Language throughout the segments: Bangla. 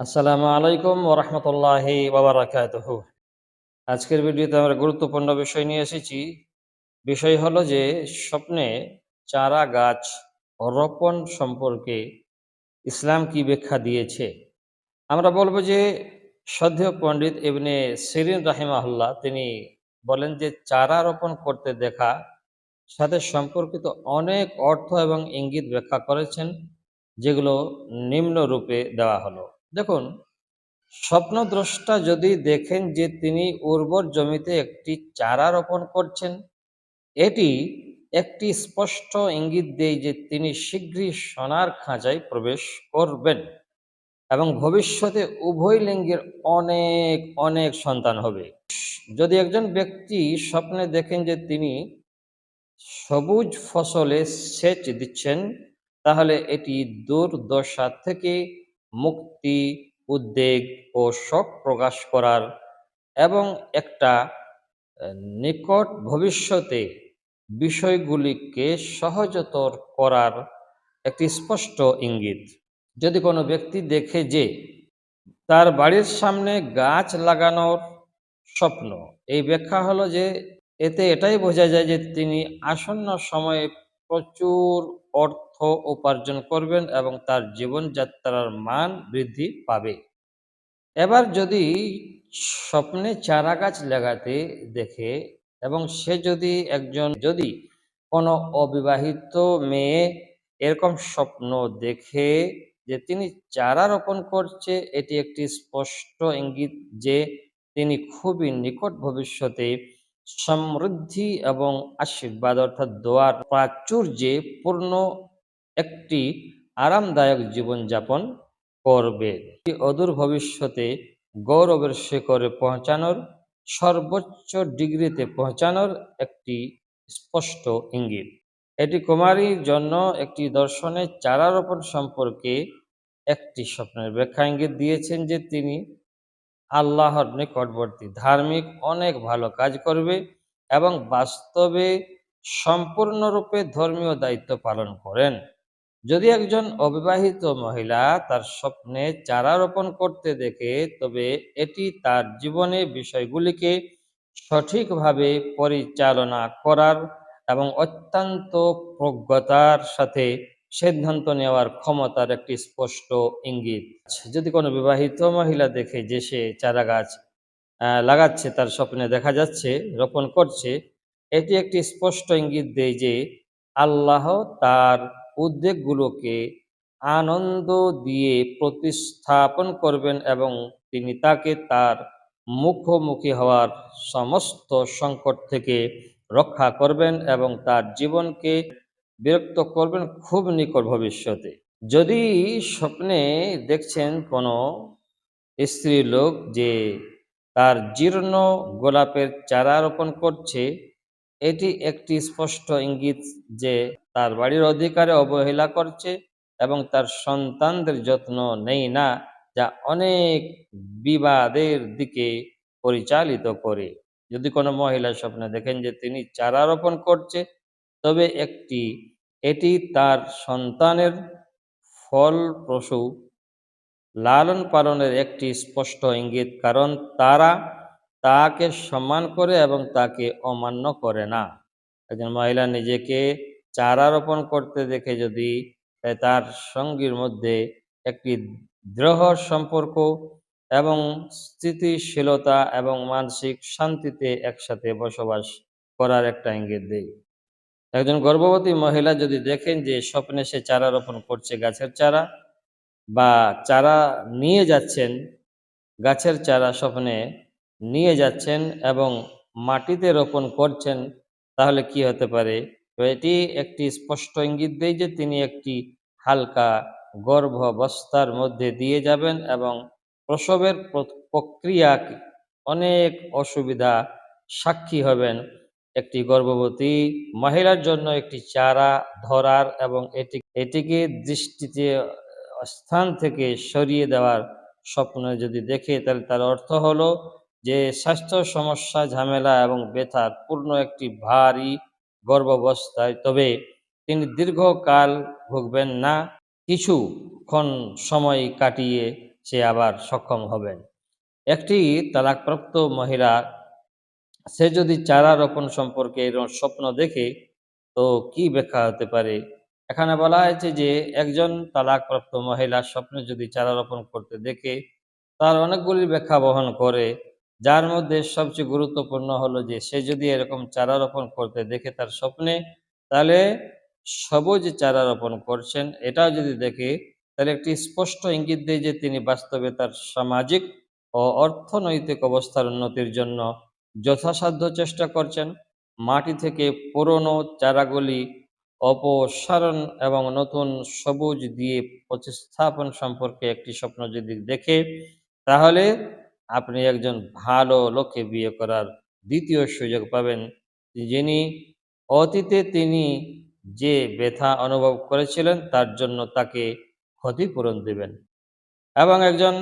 আসসালামু আলাইকুম ওরহমতুল্লাহি বাবারাকাতুহ আজকের ভিডিওতে আমরা গুরুত্বপূর্ণ বিষয় নিয়ে এসেছি। বিষয় হলো যে, স্বপ্নে চারা গাছ রোপণ সম্পর্কে ইসলাম কি ব্যাখ্যা দিয়েছে? আমরা বলব যে শ্রদ্ধেয় পণ্ডিত ইবনে সিরিন রাহিমাহুল্লাহ তিনি বলেন যে, চারা রোপণ করতে দেখা, সাথে সম্পর্কিত অনেক অর্থ এবং ইঙ্গিত ব্যাখ্যা করেছেন, যেগুলো নিম্ন রূপে দেওয়া হলো। দেখুন, স্বপ্নদ্রষ্টা যদি দেখেন যে তিনি উর্বর জমিতে একটি চারা রোপণ করছেন, এটি একটি স্পষ্ট ইঙ্গিত দেয় যে তিনি শীঘ্রই সোনার খাঁচায় প্রবেশ করবেন এবং ভবিষ্যতে উভয় লিঙ্গের অনেক অনেক সন্তান হবে। যদি একজন ব্যক্তি স্বপ্নে দেখেন যে তিনি সবুজ ফসলে সেচ দিচ্ছেন, তাহলে এটি দুর্দশা থেকে মুক্তি, উদ্বেগ ও শোক প্রকাশ করার এবং একটা নিকট ভবিষ্যতে বিষয়গুলিকে সহজতর করার একটি স্পষ্ট ইঙ্গিত। যদি কোনো ব্যক্তি দেখে যে তার বাড়ির সামনে গাছ লাগানোর স্বপ্ন, এই ব্যাখ্যা হলো যে এতে এটাই বোঝা যায় যে তিনি আসন্ন সময়ে প্রচুর অর্থ উপার্জন করবেন এবং তার জীবনযাত্রার মান বৃদ্ধি পাবে। এবার যদি স্বপ্নে চারা গাছ লাগাতে দেখে এবং সে যদি একজন, যদি কোনো অবিবাহিত মেয়ে এরকম স্বপ্ন দেখে যে তিনি চারা রোপণ করছে, এটি একটি স্পষ্ট ইঙ্গিত যে তিনি খুবই নিকট ভবিষ্যতে সমৃদ্ধি এবং আশীর্বাদ অর্থাৎ দোয়ার প্রাচুর্যে পূর্ণ একটি আরামদায়ক জীবনযাপন করবে। অদূর ভবিষ্যতে গৌরবের শিখরে পৌঁছানোর, সর্বোচ্চ ডিগ্রিতে পৌঁছানোর একটি স্পষ্ট ইঙ্গিত। এটি কুমারীর জন্য একটি দর্শনে চারা রোপণ সম্পর্কে একটি স্বপ্নের ব্যাখ্যা ইঙ্গিত দিয়েছেন যে তিনি আল্লাহর নিকটবর্তী, ধার্মিক, অনেক ভালো কাজ করবে এবং বাস্তবে সম্পূর্ণরূপে ধর্মীয় দায়িত্ব পালন করেন। যদি একজন অবিবাহিত মহিলা তার স্বপ্নে চারা রোপণ করতে দেখে, তবে এটি তার জীবনে বিষয়গুলিকে সঠিকভাবে পরিচালনা করার এবং অত্যন্ত প্রজ্ঞতার সাথে সিদ্ধান্ত নেওয়ার ক্ষমতার একটি স্পষ্ট ইঙ্গিত। যদি কোনো বিবাহিত মহিলা দেখে যে সে চারা গাছ লাগাচ্ছে, তার স্বপ্নে দেখা যাচ্ছে, রোপণ করছে, এটি একটি স্পষ্ট ইঙ্গিত দেয় যে আল্লাহ তার উদ্বেগগুলোকে আনন্দ দিয়ে প্রতিস্থাপন করবেন এবং তিনি তাকে তার মুখোমুখি হওয়ার সমস্ত সংকট থেকে রক্ষা করবেন এবং তার জীবনকে বিরক্ত করবেন খুব নিকট ভবিষ্যতে। যদি স্বপ্নে দেখছেন কোনো স্ত্রী লোক যে তার জীর্ণ গোলাপের চারা রোপণ করছে এটি একটি স্পষ্ট ইঙ্গিত যে তার বাড়ির অধিকারে অবহেলা করছে এবং তার সন্তানদের যত্ন নেই না, যা অনেক বিবাদের দিকে পরিচালিত করে। যদি কোনো মহিলা স্বপ্নে দেখেন যে তিনি চারা রোপণ করছে, তবে একটি, এটি তার সন্তানের ফলপ্রসূ লালন পালনের একটি স্পষ্ট ইঙ্গিত, কারণ তারা তাকে সম্মান করে এবং তাকে অমান্য করে না। একজন মহিলা নিজেকে চারা রোপণ করতে দেখে যদি তার সঙ্গীর মধ্যে একটি দৃঢ় সম্পর্ক এবং স্থিতিশীলতা এবং মানসিক শান্তিতে একসাথে বসবাস করার একটা ইঙ্গিত দেয় একজন গর্ভবতী মহিলা যদি দেখেন যে স্বপ্নে সে চারা রোপণ করছে গাছের চারা বা চারা নিয়ে যাচ্ছেন, গাছের চারা স্বপ্নে নিয়ে যাচ্ছেন এবং মাটিতে রোপণ করছেন, তাহলে কি হতে পারে? তো এটি একটি স্পষ্ট ইঙ্গিত দেয় যে তিনি একটি হালকা গর্ভাবস্থার মধ্যে দিয়ে যাবেন এবং প্রসবের প্র- প্রক্রিয়া অনেক অসুবিধা সাক্ষী হবেন। একটি গর্ভবতী মহিলার জন্য একটি চারা ধরার এবং এটি, এটিকে দৃষ্টিতে স্থান থেকে সরিয়ে দেওয়ার স্বপ্ন যদি দেখে, তাহলে তার অর্থ হলো যে স্বাস্থ্য সমস্যা, ঝামেলা এবং ব্যথার পূর্ণ একটি ভারী গর্ভাবস্থায়, তবে তিনি দীর্ঘকাল ভুগবেন না, কিছুক্ষণ সময় কাটিয়ে সে আবার সক্ষম হবেন। একটি তালাকপ্রাপ্ত মহিলা, সে যদি চারা রোপণ সম্পর্কে এরকম স্বপ্ন দেখে, তো কি ব্যাখ্যা হতে পারে? এখানে বলা হয়েছে যে, একজন তালাকপ্রাপ্ত মহিলা স্বপ্নে যদি চারা রোপণ করতে দেখে, তার অনেকগুলি ব্যাখ্যা বহন করে যার মধ্যে সবচেয়ে গুরুত্বপূর্ণ হলো যে, সে যদি এরকম চারা রোপণ করতে দেখে তার স্বপ্নে, তাহলে সবুজ চারা রোপণ করছেন। এটাও যদি দেখে, তাহলে একটি স্পষ্ট ইঙ্গিত দেয় যে, তিনি বাস্তবে তার সামাজিক ও অর্থনৈতিক অবস্থার উন্নতির জন্য যথাসাধ্য চেষ্টা করছেন। মাটি থেকে পুরনো চারাগুলি অপসারণ এবং নতুন সবুজ দিয়ে প্রতিস্থাপন সম্পর্কে একটি স্বপ্ন যদি দেখে, তাহলে আপনি একজন ভালো লোককে বিয়ে করার দ্বিতীয় সুযোগ পাবেন। যিনি অতীতে তিনি যে ব্যথা অনুভব করেছিলেন, তার জন্য তাকে ক্ষতিপূরণ দেবেন। এবং একজন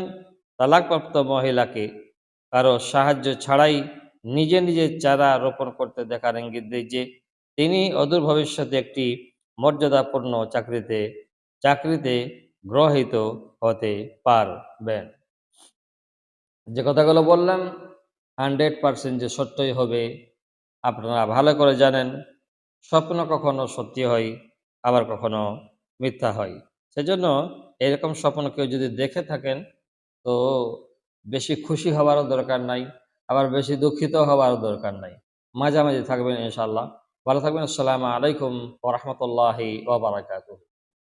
তালাকপ্রাপ্ত মহিলাকে কারও সাহায্য ছাড়াই নিজে নিজে চারা রোপণ করতে দেখার ইঙ্গিত দেয় যে, তিনি অদূর ভবিষ্যতে একটি মর্যাদাপূর্ণ চাকরিতে চাকরিতে গ্রহিত হতে পারবেন। যে কথাগুলো বললাম, হান্ড্রেড পার্সেন্ট যে সত্যই হবে, আপনারা ভালো করে জানেন, স্বপ্ন কখনো সত্যি হয়, আবার কখনো মিথ্যা হয়। সেজন্য এরকম স্বপ্ন কেউ যদি দেখে থাকেন, তো বেশি খুশি হওয়ারও দরকার নাই, আবার বেশি দুঃখিত হওয়ারও দরকার নাই। মাঝামাঝি থাকবেন ইনশাল্লাহ ভালো থাকবেন, আসসালামু আলাইকুম ওরহমতুল্লাহি ওবরাকাতুহ